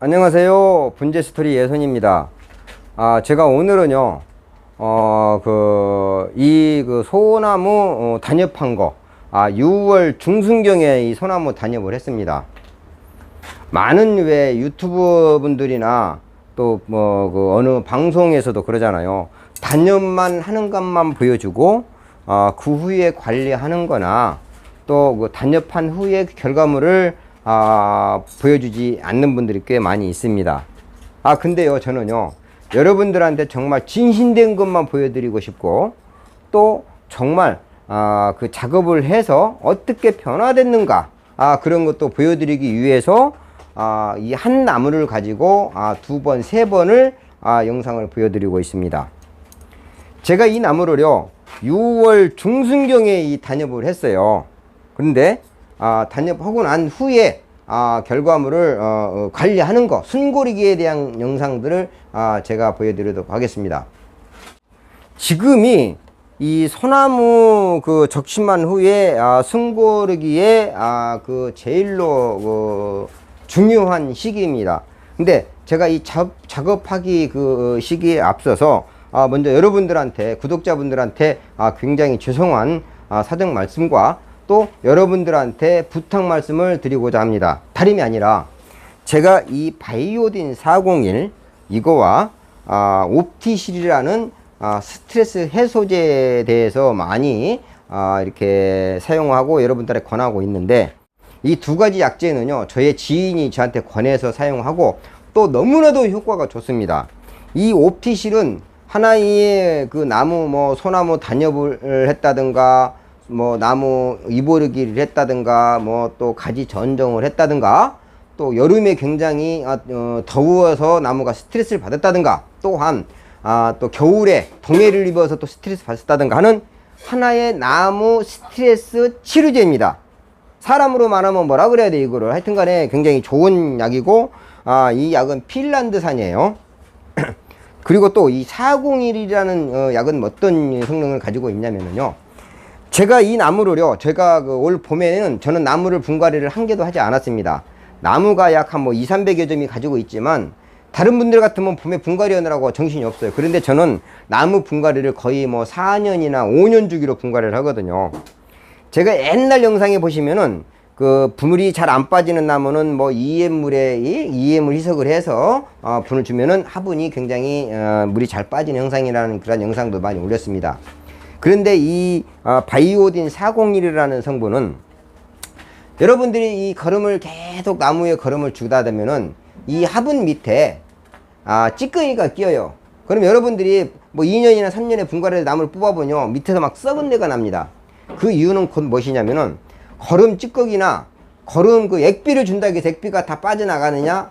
안녕하세요. 분재 스토리 예선입니다. 아, 제가 오늘은요, 어, 그, 이, 그, 소나무 어, 단엽한 거, 아, 6월 중순경에 이 소나무 단엽을 했습니다. 많은 왜 유튜브 분들이나 또 뭐, 그, 어느 방송에서도 그러잖아요. 단엽만 하는 것만 보여주고, 아, 그 후에 관리하는 거나, 또 그 단엽한 후에 결과물을 아, 보여주지 않는 분들이 꽤 많이 있습니다. 아, 근데요, 저는요, 여러분들한테 정말 진신된 것만 보여드리고 싶고, 또 정말, 아, 그 작업을 해서 어떻게 변화됐는가, 아, 그런 것도 보여드리기 위해서, 아, 이 한 나무를 가지고, 아, 두 번, 세 번을, 아, 영상을 보여드리고 있습니다. 제가 이 나무를요, 6월 중순경에 이 단엽을 했어요. 그런데 아, 단엽하고 난 후에 아, 결과물을 어, 어, 관리하는 거, 순고리기에 대한 영상들을 아, 제가 보여드리도록 하겠습니다. 지금이 이 소나무 그 적심한 후에 아, 순고르기에 아, 그 제일로 그 중요한 시기입니다. 근데 제가 이 작, 작업하기 그 시기에 앞서서 아, 먼저 여러분들한테 구독자분들한테 아, 굉장히 죄송한 아, 사정 말씀과 또 여러분들한테 부탁 말씀을 드리고자 합니다. 다름이 아니라 제가 이 바이오딘 401 이거와 아, 옵티실이라는 아, 스트레스 해소제에 대해서 많이 아, 이렇게 사용하고 여러분들에 권하고 있는데 이 두 가지 약재는요 저의 지인이 저한테 권해서 사용하고 또 너무나도 효과가 좋습니다. 이 옵티실은 하나의 그 나무 뭐 소나무 단엽을 했다든가 뭐 나무 이보르기를 했다든가 뭐 또 가지 전정을 했다든가 또 여름에 굉장히 아, 어, 더워서 나무가 스트레스를 받았다든가 또한 아, 또 겨울에 동해를 입어서 또 스트레스 받았다든가 하는 하나의 나무 스트레스 치료제입니다. 사람으로 말하면 뭐라 그래야 돼 이거를 하여튼 간에 굉장히 좋은 약이고 아, 이 약은 핀란드산이에요. 그리고 또 이 401이라는 어, 약은 어떤 성능을 가지고 있냐면요. 제가 이 나무를요, 제가 그 올 봄에는 저는 나무를 분갈이를 한 개도 하지 않았습니다. 나무가 약 한 뭐 2, 300여 점이 가지고 있지만 다른 분들 같으면 봄에 분갈이 하느라고 정신이 없어요. 그런데 저는 나무 분갈이를 거의 뭐 4년이나 5년 주기로 분갈이를 하거든요. 제가 옛날 영상에 보시면은 그 분물이 잘 안 빠지는 나무는 뭐 EM물에 EM을 희석을 해서 어, 분을 주면은 화분이 굉장히 어, 물이 잘 빠지는 영상이라는 그런 영상도 많이 올렸습니다. 그런데 이 어, 바이오딘 401이라는 성분은 여러분들이 이 거름을 계속 나무에 거름을 주다 되면은 이 화분 밑에 아 찌꺼기가 끼어요. 그럼 여러분들이 뭐 2년이나 3년에 분갈이 나무를 뽑아보면 밑에서 막 썩은 데가 납니다. 그 이유는 곧 무엇이냐면은 거름 찌꺼기나 거름 그 액비를 준다고 해서 액비가 다 빠져나가느냐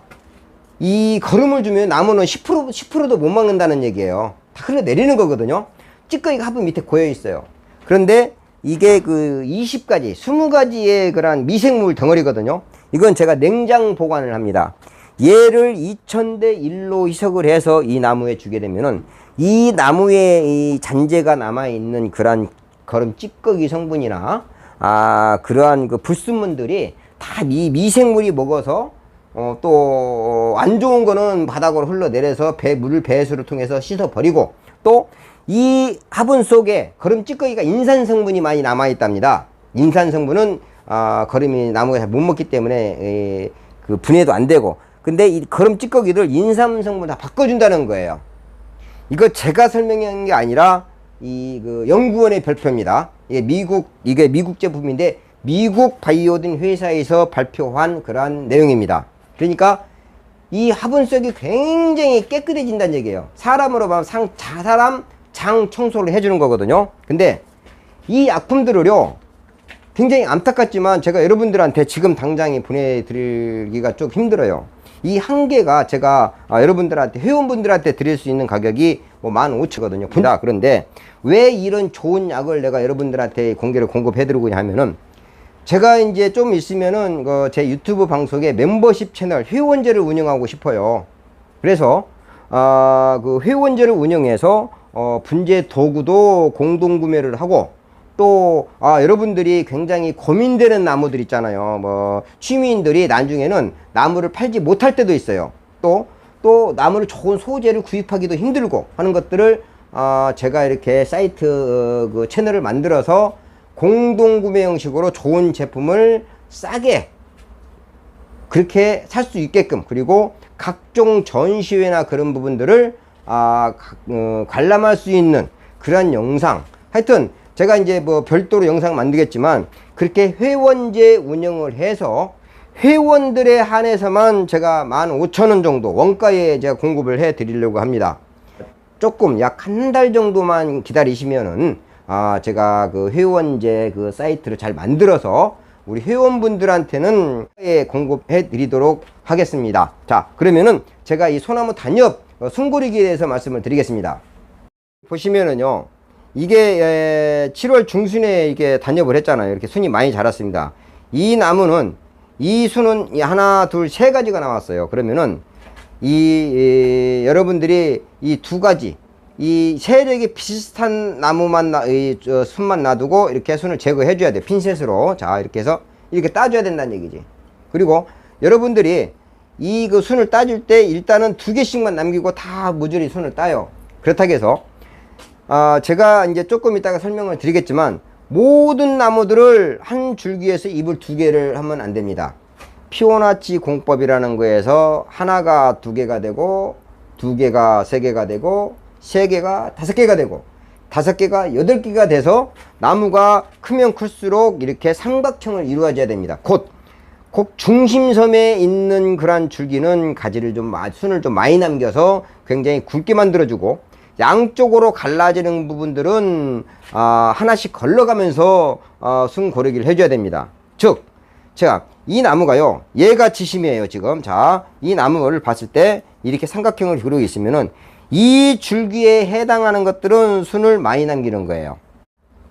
이 거름을 주면 나무는 10% 10%도 못 막는다는 얘기예요. 다 흘러내리는 거거든요. 찌꺼기가 화분 밑에 고여 있어요. 그런데 이게 그 20가지, 20가지의 그런 미생물 덩어리거든요. 이건 제가 냉장 보관을 합니다. 얘를 2000대 1로 희석을 해서 이 나무에 주게 되면은 이 나무에 이 잔재가 남아 있는 그러한 거름 찌꺼기 성분이나 아 그러한 그 불순물들이 다 미, 미생물이 먹어서 어, 또 안 좋은 거는 바닥으로 흘러내려서 배 물을 배수를 통해서 씻어 버리고 또 이 화분 속에 거름 찌꺼기가 인산 성분이 많이 남아 있답니다. 인산 성분은 아, 거름이 나무가 잘 못 먹기 때문에 에, 그 분해도 안 되고 근데 이 거름 찌꺼기를 인삼 성분 다 바꿔준다는 거예요. 이거 제가 설명한 게 아니라 이 그 연구원의 별표입니다. 이게 미국 이게 미국 제품인데 미국 바이오딘 회사에서 발표한 그러한 내용입니다. 그러니까 이 화분 속이 굉장히 깨끗해진다는 얘기예요. 사람으로 보면 상, 자, 사람 장 청소를 해주는 거거든요. 근데 이 약품들을요, 굉장히 안타깝지만 제가 여러분들한테 지금 당장에 보내드리기가 좀 힘들어요. 이 한 개가 제가 아, 여러분들한테 회원분들한테 드릴 수 있는 가격이 뭐 15,000거든요. 분다. 그런데 왜 이런 좋은 약을 내가 여러분들한테 공개를 공급해 드리고 하면은 제가 이제 좀 있으면은 그제 유튜브 방송에 멤버십 채널 회원제를 운영하고 싶어요. 그래서 아, 그 회원제를 운영해서 어, 분재 도구도 공동 구매를 하고 또 아, 여러분들이 굉장히 고민되는 나무들 있잖아요. 뭐 취미인들이 나중에는 나무를 팔지 못할 때도 있어요. 또또 나무를 좋은 소재를 구입하기도 힘들고 하는 것들을 아, 제가 이렇게 사이트 어, 그 채널을 만들어서 공동 구매 형식으로 좋은 제품을 싸게 그렇게 살 수 있게끔 그리고 각종 전시회나 그런 부분들을 아, 가- 어, 관람할 수 있는 그런 영상 하여튼 제가 이제 뭐 별도로 영상 만들겠지만 그렇게 회원제 운영을 해서 회원들에 한해서만 제가 15,000원 정도 원가에 제가 공급을 해 드리려고 합니다. 조금 약 한 달 정도만 기다리시면은 아 제가 그 회원제 그 사이트를 잘 만들어서 우리 회원분들한테는 예, 공급해 드리도록 하겠습니다. 자 그러면은 제가 이 소나무 단엽 어, 숨고리기에 대해서 말씀을 드리겠습니다. 보시면은요 이게 에, 7월 중순에 이게 단엽을 했잖아요. 이렇게 순이 많이 자랐습니다. 이 나무는 이이 하나 둘 세 가지가 나왔어요. 그러면은 이, 이, 여러분들이 이 두 가지 이 세력이 비슷한 나무만 나, 이, 저, 순만 놔두고 이렇게 순을 제거해 줘야 돼 핀셋으로 자 이렇게 해서 이렇게 따줘야 된다는 얘기지 그리고 여러분들이 이 그 순을 따질 때 일단은 두 개씩만 남기고 다 무조리 순을 따요 그렇다고 해서 아, 제가 이제 조금 이따가 설명을 드리겠지만 모든 나무들을 한 줄기에서 잎을 두 개를 하면 안 됩니다. 피오나치 공법이라는 거에서 하나가 두 개가 되고 두 개가 세 개가 되고 세 개가 다섯 개가 되고 다섯 개가 여덟 개가 돼서 나무가 크면 클수록 이렇게 삼각형을 이루어져야 됩니다. 곧, 곧 중심섬에 있는 그러한 줄기는 가지를 좀, 마- 순을 좀 많이 남겨서 굉장히 굵게 만들어주고 양쪽으로 갈라지는 부분들은 아, 하나씩 걸러가면서 어, 순 고르기를 해줘야 됩니다. 즉, 제가 이 나무가요, 얘가 지심이에요, 지금. 자, 이 나무를 봤을 때 이렇게 삼각형을 그리고 있으면은 이 줄기에 해당하는 것들은 순을 많이 남기는 거예요.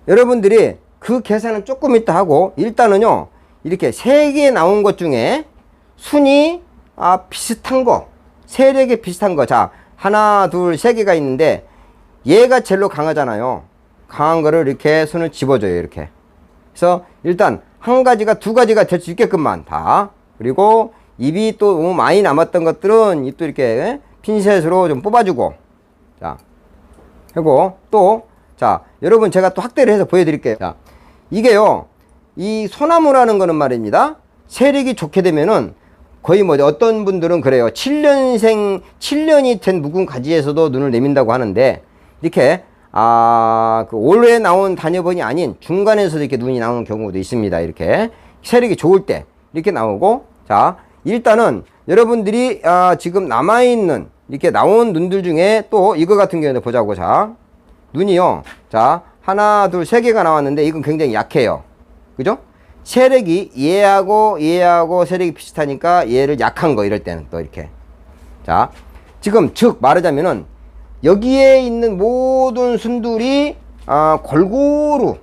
여러분들이 그 계산은 조금 이따 하고 일단은요 이렇게 세 개 나온 것 중에 순이 아 비슷한 거. 세력이 비슷한 거자 하나 둘 세 개가 있는데 얘가 제일로 강하잖아요. 강한 거를 이렇게 순을 집어줘요 이렇게. 그래서 일단 한 가지가 두 가지가 될 수 있게끔만 다. 그리고 입이 또 너무 많이 남았던 것들은 입도 이렇게 핀셋으로 좀 뽑아주고. 자 하고 또 자 여러분 제가 또 확대를 해서 보여드릴게요. 자 이게요 이 소나무라는 거는 말입니다 세력이 좋게 되면은 거의 뭐 어떤 분들은 그래요 7년생 7년이 된 묵은 가지에서도 눈을 내민다고 하는데 이렇게 아 그 올해 나온 단여번이 아닌 중간에서도 이렇게 눈이 나오는 경우도 있습니다 이렇게 세력이 좋을 때 이렇게 나오고 자 일단은 여러분들이 아 지금 남아 있는 이렇게 나온 눈들 중에 또 이거 같은 경우는 보자고 자 눈이요. 자, 하나, 둘, 세 개가 나왔는데 이건 굉장히 약해요. 그죠? 세력이 얘하고 얘하고 세력이 비슷하니까 얘를 약한 거 이럴 때는 또 이렇게. 자, 지금 즉 말하자면은 여기에 있는 모든 순들이 아, 골고루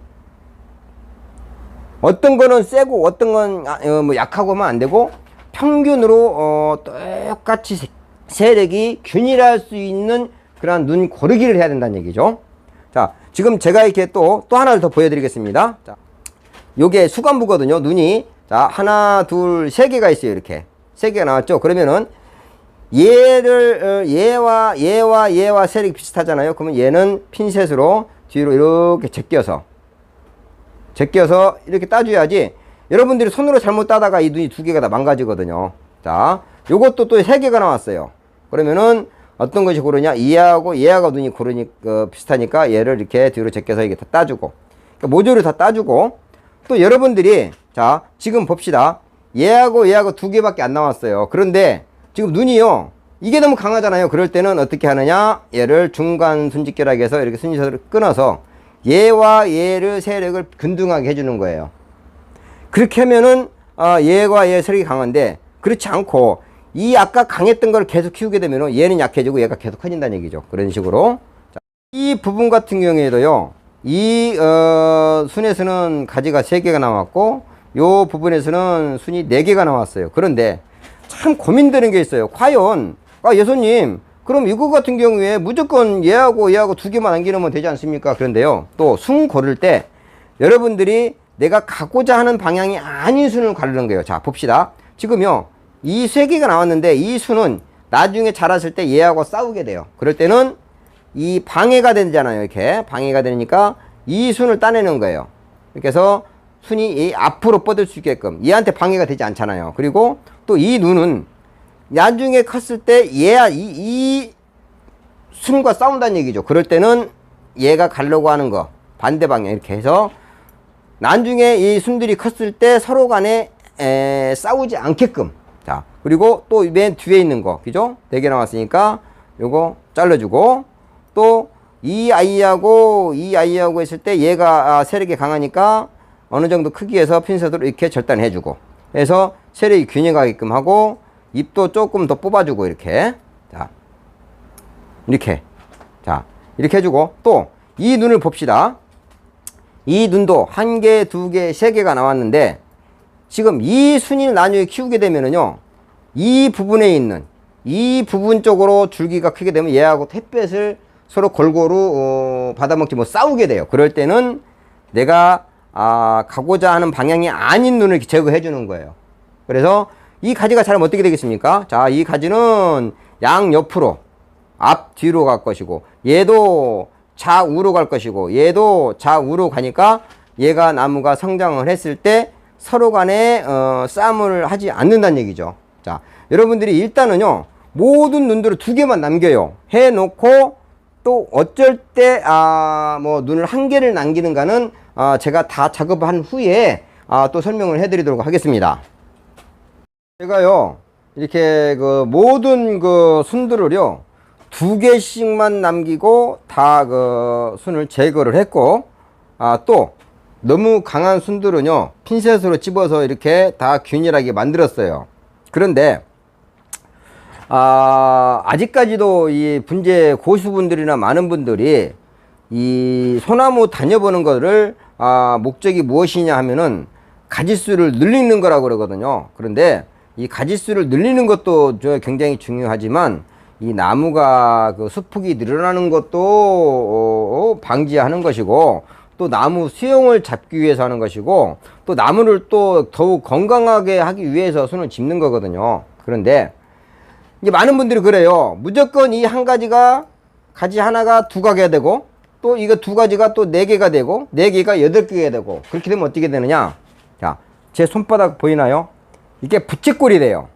어떤 거는 세고 어떤 건 아, 어, 뭐 약하고만 안 되고 평균으로 어, 똑같이 세- 세력이 균일할 수 있는 그러한 눈 고르기를 해야 된다는 얘기죠. 자, 지금 제가 이렇게 또, 또 하나를 더 보여드리겠습니다. 자, 요게 수간부거든요. 눈이. 자, 하나, 둘, 세 개가 있어요. 이렇게. 세 개가 나왔죠. 그러면은 얘를, 어, 얘와, 얘와, 얘와 세력이 비슷하잖아요. 그러면 얘는 핀셋으로 뒤로 이렇게 제껴서 제껴서 이렇게 따줘야지 여러분들이 손으로 잘못 따다가 이 눈이 두 개가 다 망가지거든요. 자, 요것도 또 세 개가 나왔어요. 그러면은 어떤 것이 고르냐? 얘하고 얘하고 눈이 고르니 어, 비슷하니까 얘를 이렇게 뒤로 제껴서 이게 다 따주고 그러니까 모조리 다 따주고 또 여러분들이 자 지금 봅시다. 얘하고 얘하고 두 개밖에 안 나왔어요. 그런데 지금 눈이요. 이게 너무 강하잖아요. 그럴 때는 어떻게 하느냐? 얘를 중간 순직결하게 해서 이렇게 순서를 끊어서 얘와 얘를 세력을 균등하게 해주는 거예요. 그렇게 하면은 아, 얘와 얘 세력이 강한데 그렇지 않고 이 아까 강했던 걸 계속 키우게 되면은 얘는 약해지고 얘가 계속 커진다는 얘기죠. 그런 식으로 자, 이 부분 같은 경우에도요. 이 어, 순에서는 가지가 세 개가 나왔고 요 부분에서는 순이 네 개가 나왔어요. 그런데 참 고민되는 게 있어요. 과연 아 예수님 그럼 이거 같은 경우에 무조건 얘하고 얘하고 두 개만 남기면 되지 않습니까? 그런데요. 또 순 고를 때 여러분들이 내가 가고자 하는 방향이 아닌 순을 가르는 거예요. 자, 봅시다. 지금요, 이 세 개가 나왔는데 이 순은 나중에 자랐을 때 얘하고 싸우게 돼요. 그럴 때는 이 방해가 되잖아요. 이렇게 방해가 되니까 이 순을 따내는 거예요. 이렇게 해서 순이 이 앞으로 뻗을 수 있게끔 얘한테 방해가 되지 않잖아요. 그리고 또 이 눈은 나중에 컸을 때 얘야 이, 이 순과 싸운다는 얘기죠. 그럴 때는 얘가 가려고 하는 거 반대 방향 이렇게 해서 나중에 이 순들이 컸을 때 서로 간에 에, 싸우지 않게끔 자 그리고 또 맨 뒤에 있는 거 그죠? 네개 나왔으니까 요거 잘라주고 또 이 아이하고 이 아이하고 했을 때 얘가 아, 세력이 강하니까 어느 정도 크기에서 핀셋으로 이렇게 절단해주고 해서 세력이 균형하게끔 하고 입도 조금 더 뽑아주고 이렇게. 자 이렇게. 자 이렇게 해주고 또 이 눈을 봅시다. 이 눈도 한 개, 두 개, 세 개가 나왔는데 지금 이 순위를 나뉘어 키우게 되면은요 이 부분에 있는 이 부분 쪽으로 줄기가 크게 되면 얘하고 햇볕을 서로 골고루 어, 받아먹지 뭐 싸우게 돼요 그럴 때는 내가 아, 가고자 하는 방향이 아닌 눈을 제거해 주는 거예요 그래서 이 가지가 자라면 어떻게 되겠습니까 자 이 가지는 양 옆으로 앞 뒤로 갈 것이고 얘도 좌우로 갈 것이고 얘도 좌우로 가니까 얘가 나무가 성장을 했을 때 서로 간에 어, 싸움을 하지 않는다는 얘기죠. 자, 여러분들이 일단은요 모든 눈들을 두 개만 남겨요. 해놓고 또 어쩔 때 아 뭐 눈을 한 개를 남기는가는 아, 제가 다 작업한 후에 아, 또 설명을 해드리도록 하겠습니다. 제가요 이렇게 그 모든 그 순들을요 두 개씩만 남기고 다 그 순을 제거를 했고 아 또 너무 강한 순들은요 핀셋으로 집어서 이렇게 다 균일하게 만들었어요 그런데 아 아직까지도 이 분재 고수분들이나 많은 분들이 이 소나무 다녀보는 거를 아 목적이 무엇이냐 하면은 가지수를 늘리는 거라고 그러거든요 그런데 이 가지수를 늘리는 것도 저 굉장히 중요하지만 이 나무가 그 수폭이 늘어나는 것도 어, 방지하는 것이고 또 나무 수용을 잡기 위해서 하는 것이고 또 나무를 또 더욱 건강하게 하기 위해서 손을 짚는 거거든요. 그런데 이제 많은 분들이 그래요. 무조건 이 한 가지가 가지 하나가 두 가지가 되고 또 이거 두 가지가 또 네 개가 되고 네 개가 여덟 개가 되고 그렇게 되면 어떻게 되느냐? 자, 제 손바닥 보이나요? 이게 부채꼴이 돼요.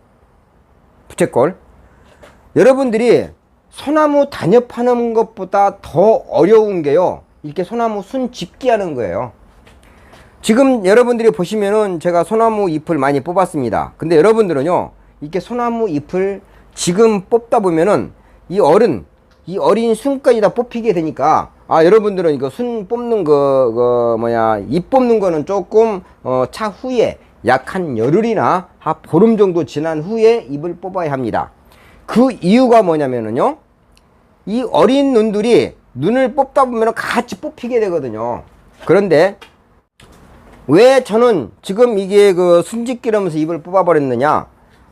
부채꼴. 여러분들이 소나무 단엽하는 것보다 더 어려운 게요. 이렇게 소나무 순 집기 하는 거예요. 지금 여러분들이 보시면은 제가 소나무 잎을 많이 뽑았습니다. 근데 여러분들은요, 이렇게 소나무 잎을 지금 뽑다 보면은 이 어른, 이 어린 순까지 다 뽑히게 되니까 아 여러분들은 이거 순 뽑는 거, 그 뭐야 잎 뽑는 거는 조금 어, 차후에 약 한 열흘이나 한 보름 정도 지난 후에 잎을 뽑아야 합니다. 그 이유가 뭐냐면은요. 이 어린 눈들이 눈을 뽑다 보면 같이 뽑히게 되거든요. 그런데 왜 저는 지금 이게 그 순직기라면서 입을 뽑아 버렸느냐?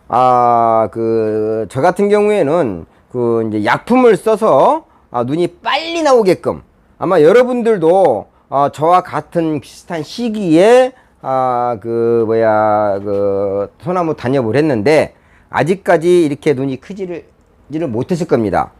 아, 그, 저 같은 경우에는 그 이제 약품을 써서 아, 눈이 빨리 나오게끔 아마 여러분들도 아, 저와 같은 비슷한 시기에 아, 그, 뭐야, 그, 소나무 단엽을 했는데 아직까지 이렇게 눈이 크지를 지를 못했을 겁니다.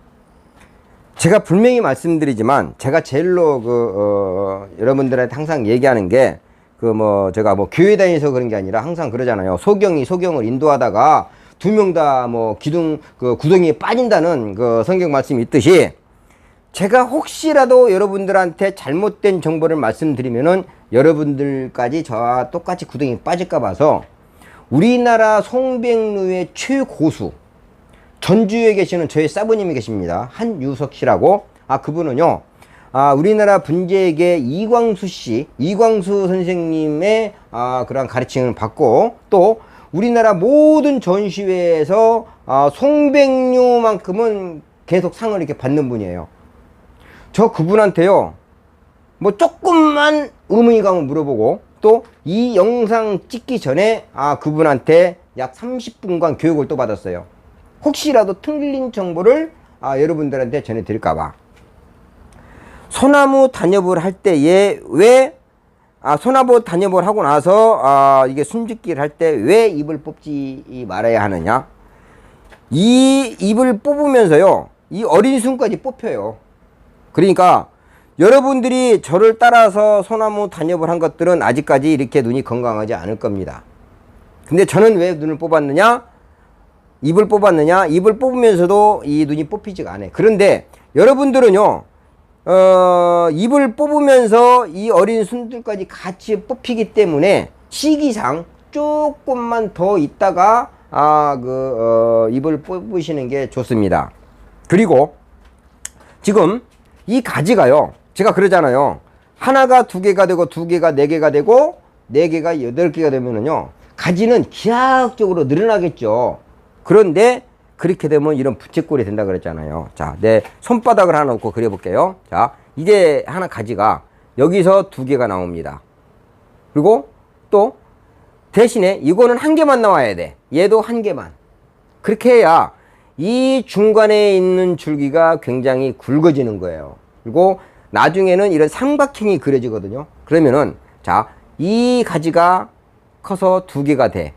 제가 분명히 말씀드리지만 제가 제일로 그 어, 여러분들한테 항상 얘기하는 게 그 뭐 제가 뭐 교회 다니서 그런 게 아니라 항상 그러잖아요. 소경이 소경을 인도하다가 두 명 다 뭐 기둥 그 구덩이에 빠진다는 그 성경 말씀이 있듯이 제가 혹시라도 여러분들한테 잘못된 정보를 말씀드리면은 여러분들까지 저와 똑같이 구덩이에 빠질까 봐서 우리나라 송백루의 최고수 전주에 계시는 저희 사부님이 계십니다. 한유석 씨라고. 아, 그분은요. 아, 우리나라 분재계 이광수 씨, 이광수 선생님의 아, 그런 가르침을 받고 또 우리나라 모든 전시회에서 아, 송백류만큼은 계속 상을 이렇게 받는 분이에요. 저 그분한테요. 뭐 조금만 의문이 가면 물어보고 또 이 영상 찍기 전에 아 그분한테 약 30분간 교육을 또 받았어요. 혹시라도 틀린 정보를 아, 여러분들한테 전해 드릴까 봐. 소나무 단엽을 할 때에 왜 아, 소나무 단엽을 하고 나서 아, 이게 숨짓기를 할 때 왜 입을 뽑지 말아야 하느냐? 이 입을 뽑으면서요, 이 어린 순까지 뽑혀요. 그러니까 여러분들이 저를 따라서 소나무 단엽을 한 것들은 아직까지 이렇게 눈이 건강하지 않을 겁니다. 근데 저는 왜 눈을 뽑았느냐? 입을 뽑았느냐? 입을 뽑으면서도 이 눈이 뽑히지가 않아요. 그런데 여러분들은요, 어, 입을 뽑으면서 이 어린 순들까지 같이 뽑히기 때문에 시기상 조금만 더 있다가 아, 그, 어, 입을 뽑으시는 게 좋습니다. 그리고 지금 이 가지가요, 제가 그러잖아요. 하나가 두 개가 되고 두 개가 네 개가 되고 네 개가 여덟 개가 되면은요, 가지는 기하학적으로 늘어나겠죠. 그런데 그렇게 되면 이런 부채꼴이 된다 그랬잖아요. 자, 내 손바닥을 하나 놓고 그려볼게요. 자, 이제 하나 가지가 여기서 두 개가 나옵니다. 그리고 또 대신에 이거는 한 개만 나와야 돼. 얘도 한 개만. 그렇게 해야 이 중간에 있는 줄기가 굉장히 굵어지는 거예요. 그리고 나중에는 이런 삼각형이 그려지거든요. 그러면은 자, 이 가지가 커서 두 개가 돼.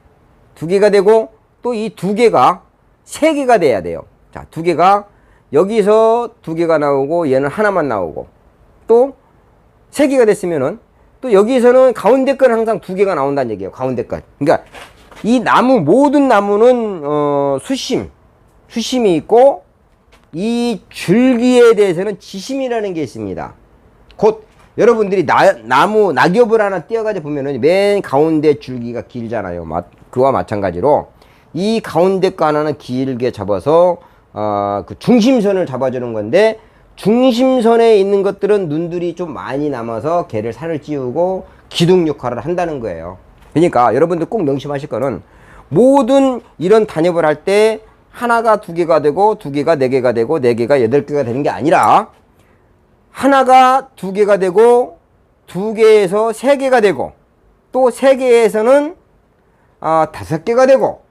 두 개가 되고 또 이 두 개가 세 개가 돼야 돼요. 자, 두 개가 여기서 두 개가 나오고 얘는 하나만 나오고 또 세 개가 됐으면은 또 여기서는 가운데 건 항상 두 개가 나온다는 얘기예요. 가운데 건. 그러니까 이 나무 모든 나무는 어, 수심, 수심이 있고 이 줄기에 대해서는 지심이라는 게 있습니다. 곧 여러분들이 나, 나무 낙엽을 하나 띄어가지고 보면은 맨 가운데 줄기가 길잖아요. 마, 그와 마찬가지로 이 가운데 거 하나는 길게 잡아서 어, 그 중심선을 잡아주는 건데 중심선에 있는 것들은 눈들이 좀 많이 남아서 걔를 살을 찌우고 기둥 역할을 한다는 거예요. 그러니까 여러분들 꼭 명심하실 거는 모든 이런 단엽을 할 때 하나가 두 개가 되고 두 개가 네 개가 되고 네 개가 여덟 개가 되는 게 아니라 하나가 두 개가 되고 두 개에서 세 개가 되고 또 세 개에서는 아, 다섯 개가 되고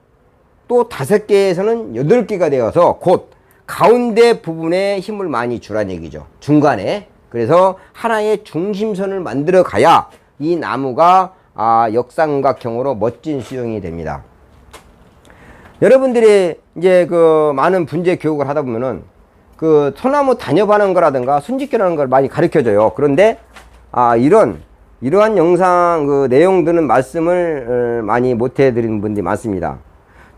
또 다섯 개에서는 여덟 개가 되어서 곧 가운데 부분에 힘을 많이 주라는 얘기죠. 중간에. 그래서 하나의 중심선을 만들어 가야 이 나무가 아, 역삼각형으로 멋진 수영이 됩니다. 여러분들이 이제 그 많은 분재 교육을 하다 보면은 그 소나무 단엽하는 거라든가 순직교라는 걸 많이 가르쳐 줘요. 그런데 아, 이런 이러한 영상 그 내용들은 말씀을 어, 많이 못 해 드리는 분들이 많습니다.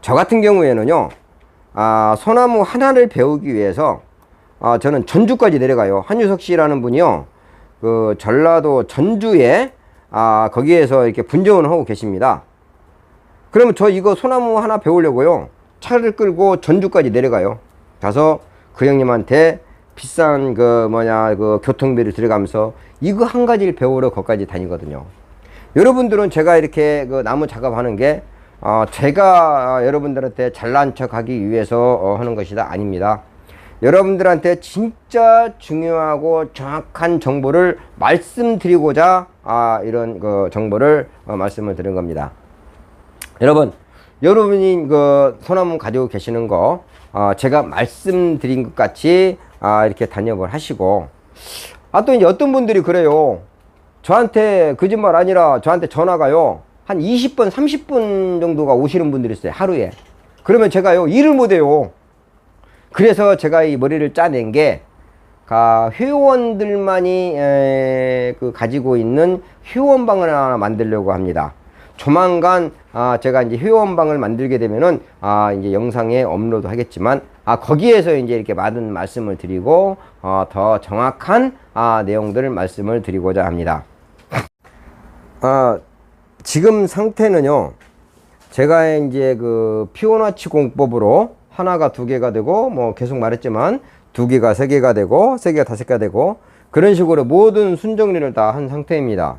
저 같은 경우에는요, 아, 소나무 하나를 배우기 위해서 아, 저는 전주까지 내려가요. 한유석 씨라는 분이요, 그 전라도 전주에 아, 거기에서 이렇게 분정을 하고 계십니다. 그러면 저 이거 소나무 하나 배우려고요. 차를 끌고 전주까지 내려가요. 가서 그 형님한테 비싼 그 뭐냐 그 교통비를 들어가면서 이거 한 가지를 배우러 거기까지 다니거든요. 여러분들은 제가 이렇게 그 나무 작업하는 게 어, 제가 여러분들한테 잘난 척 하기 위해서 어, 하는 것이다 아닙니다. 여러분들한테 진짜 중요하고 정확한 정보를 말씀드리고자 아, 이런 그 정보를 어, 말씀을 드린 겁니다. 여러분, 여러분이 그 소나무 가지고 계시는 거 어, 제가 말씀드린 것 같이 아, 이렇게 단엽을 하시고 아 또 이제 어떤 분들이 그래요. 저한테 거짓말 아니라 저한테 전화가요. 한 20분, 30분 정도가 오시는 분들이 있어요. 하루에. 그러면 제가요, 일을 못 해요. 그래서 제가 이 머리를 짜낸 게, 가, 회원들만이, 에, 그, 가지고 있는 회원방을 하나 만들려고 합니다. 조만간, 아, 제가 이제 회원방을 만들게 되면은, 아, 이제 영상에 업로드 하겠지만, 아, 거기에서 이제 이렇게 많은 말씀을 드리고, 어, 더 정확한, 아, 내용들을 말씀을 드리고자 합니다. 아, 지금 상태는요, 제가 이제 그 피오나치 공법으로 하나가 두 개가 되고, 뭐 계속 말했지만, 두 개가 세 개가 되고, 세 개가 다섯 개가 되고, 그런 식으로 모든 순정리를 다 한 상태입니다.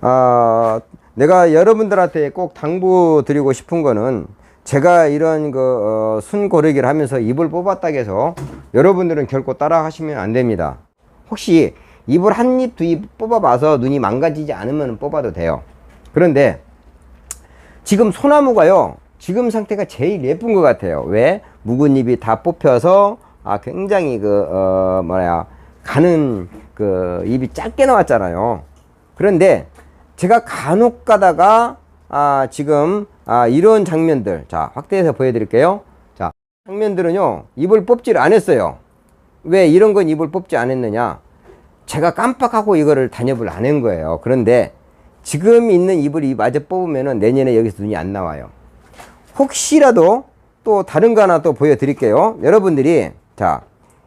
아, 내가 여러분들한테 꼭 당부 드리고 싶은 거는, 제가 이런 그, 어, 순고르기를 하면서 입을 뽑았다고 해서, 여러분들은 결코 따라 하시면 안 됩니다. 혹시 입을 한 입, 두 입 뽑아봐서 눈이 망가지지 않으면 뽑아도 돼요. 그런데 지금 소나무가요, 지금 상태가 제일 예쁜 것 같아요. 왜? 묵은 잎이 다 뽑혀서, 아, 굉장히 그, 어, 뭐야, 가는 그 입이 짧게 나왔잖아요. 그런데 제가 간혹 가다가 아, 지금 아, 이런 장면들 자 확대해서 보여드릴게요. 자 장면들은요 입을 뽑지를 않았어요. 왜 이런 건 입을 뽑지 않았느냐? 제가 깜빡하고 이거를 단협을 안 한 거예요. 그런데 지금 있는 입을 마저 뽑으면은 내년에 여기서 눈이 안 나와요. 혹시라도 또 다른 거 하나 또 보여드릴게요. 여러분들이 자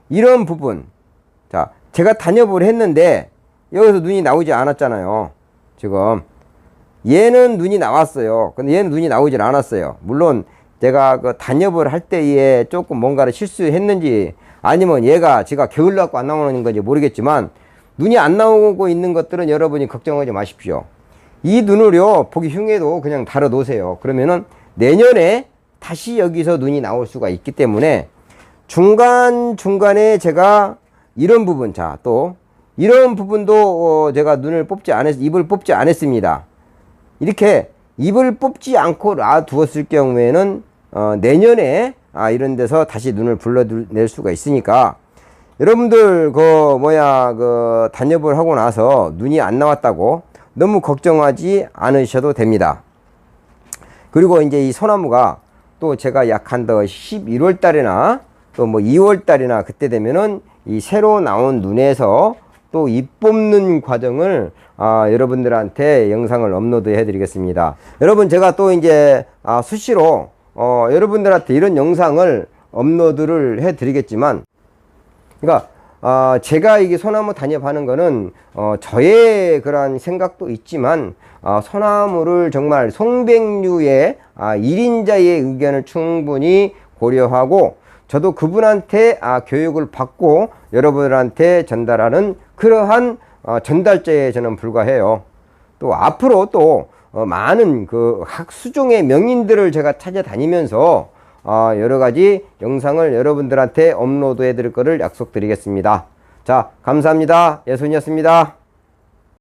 이런 부분 자 제가 단협을 했는데 여기서 눈이 나오지 않았잖아요. 지금 얘는 눈이 나왔어요. 근데 얘는 눈이 나오질 않았어요. 물론 제가 그 단협을 할 때에 조금 뭔가를 실수했는지 아니면 얘가 제가 게을러 갖고 안 나오는 건지 모르겠지만 눈이 안 나오고 있는 것들은 여러분이 걱정하지 마십시오. 이 눈을요 보기 흉해도 그냥 달아 놓으세요. 그러면은 내년에 다시 여기서 눈이 나올 수가 있기 때문에 중간 중간에 제가 이런 부분 자 또 이런 부분도 어, 제가 눈을 뽑지 않았 입을 뽑지 않았습니다. 이렇게 입을 뽑지 않고 놔두었을 경우에는 어, 내년에 아, 이런 데서 다시 눈을 불러낼 수가 있으니까 여러분들 그 뭐야 그 단협을 하고 나서 눈이 안 나왔다고 너무 걱정하지 않으셔도 됩니다. 그리고 이제 이 소나무가 또 제가 약 한 더 11월 달이나 또 뭐 2월 달이나 그때 되면은 이 새로 나온 눈에서 또 잎 뽑는 과정을 아, 여러분들한테 영상을 업로드 해 드리겠습니다. 여러분 제가 또 이제 아, 수시로 어, 여러분들한테 이런 영상을 업로드를 해 드리겠지만 그러니까 어, 제가 이게 소나무 단협하는 거는 어, 저의 그런 생각도 있지만 어, 소나무를 정말 송백류의 아, 1인자의 의견을 충분히 고려하고 저도 그분한테 아, 교육을 받고 여러분들한테 전달하는 그러한 어, 전달자에 저는 불과해요. 또 앞으로 또 어, 많은 그 학수종의 명인들을 제가 찾아다니면서 어, 여러 가지 영상을 여러분들한테 업로드 해드릴 거를 약속드리겠습니다. 자, 감사합니다. 예순이었습니다.